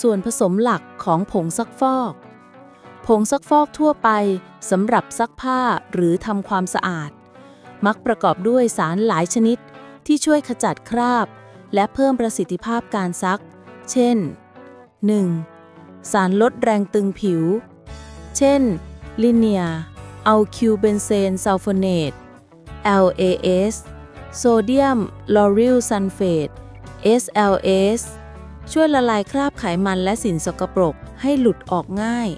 ส่วนผสมหลักของผงซักฟอก ผงซักฟอกทั่วไปสำหรับซักผ้าหรือทำความสะอาด มักประกอบด้วยสารหลายชนิดที่ช่วยขจัดคราบ และเพิ่มประสิทธิภาพการซัก เช่น 1. สารลดแรงตึงผิว เช่น ลิเนียอัลคิวเบนเซนซัลโฟเนต LAS โซเดียมลอริลซัลเฟต SLS ช่วยละลายคราบไขมันและสินสกปรกให้หลุดออกง่าย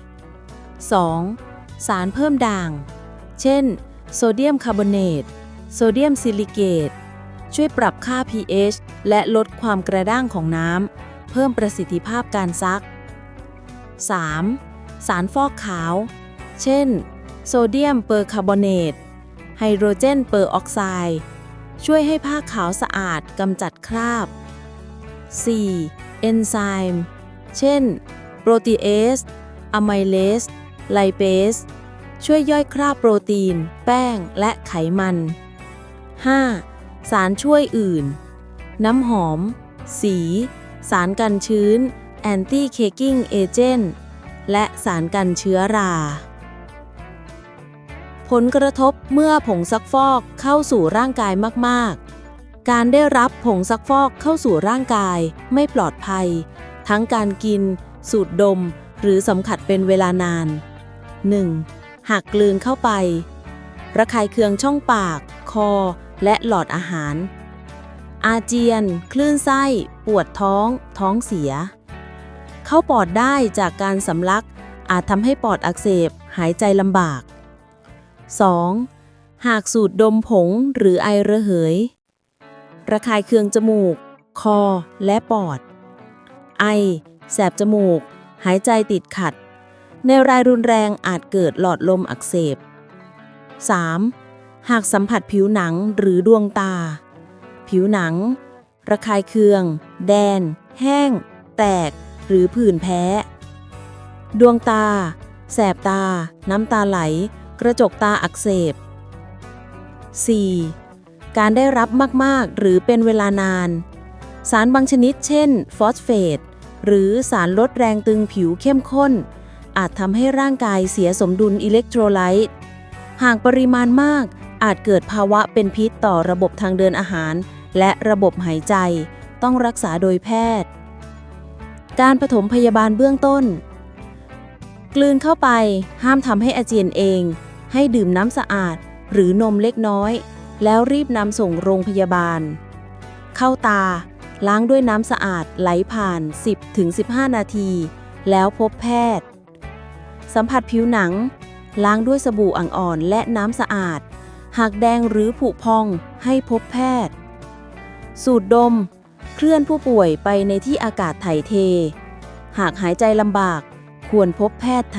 2. สารเพิ่มด่าง เช่น โซเดียมคาร์บอเนต โซเดียมซิลิเกต ช่วยปรับค่า pH และลดความกระด้างของน้ำ เพิ่มประสิทธิภาพการซัก 3. สารฟอกขาว เช่น โซเดียมเปอร์คาร์บอเนต ไฮโดรเจนเปอร์ออกไซด์ ช่วยให้ผ้าขาวสะอาดกำจัดคราบ 4. เอนไซม์ เช่น โปรตีเอสอะไมเลส ไลเปส ช่วยย่อยคราบโปรตีน แป้ง และไขมัน 5. สารช่วยอื่น น้ำหอม สี สารกันชื้น แอนตี้เคกิ้งเอเจนต์ และสารกันเชื้อรา ผลกระทบเมื่อผงซักฟอกเข้าสู่ร่างกายมาก การได้รับผงซักฟอกเข้าสู่ร่างกายไม่ปลอดภัย ทั้งการกิน สูดดม หรือสัมผัสเป็นเวลานาน 1. หากกลืนเข้าไประคายเคืองช่องปาก คอ และหลอดอาหาร อาเจียน คลื่นไส้ ปวดท้อง ท้องเสีย เข้าปอดได้จากการสำลัก อาจทำให้ปอดอักเสบ หายใจลำบาก 2. หากสูดดมผงหรือไอระเหย ระคายเคืองจมูก คอ และปอด ไอ แสบจมูก หายใจติดขัด ในรายรุนแรงอาจเกิดหลอดลมอักเสบ 3. หากสัมผัสผิวหนังหรือดวงตา ผิวหนัง ระคายเคือง แดน แห้ง แตก หรือผื่นแพ้ ดวงตา แสบตา น้ำตาไหล กระจกตาอักเสบ 4. การได้รับมาก ๆ หรือเป็นเวลานาน สารบางชนิดเช่น ฟอสเฟต หรือสารลดแรงตึงผิวเข้มข้น อาจทำให้ร่างกายเสียสมดุลอิเล็กโทรไลต์ หากปริมาณมากอาจเกิดภาวะเป็นพิษต่อระบบทางเดินอาหาร และระบบหายใจ ต้องรักษาโดยแพทย์ การปฐมพยาบาลเบื้องต้น กลืนเข้าไปห้ามทำให้อาเจียนเอง ให้ดื่มน้ำสะอาด หรือนมเล็กน้อย แล้วรีบนำส่งโรงพยาบาล เข้าตา ล้างด้วยน้ำสะอาดไหลผ่าน 10-15 นาที แล้วพบแพทย์ สัมผัสผิวหนัง ล้างด้วยสบู่อ่อนๆและน้ำสะอาด หากแดงหรือผุพองให้พบแพทย์ สูดดม เคลื่อนผู้ป่วยไปในที่อากาศถ่ายเท หากหายใจลำบากควรพบแพทย์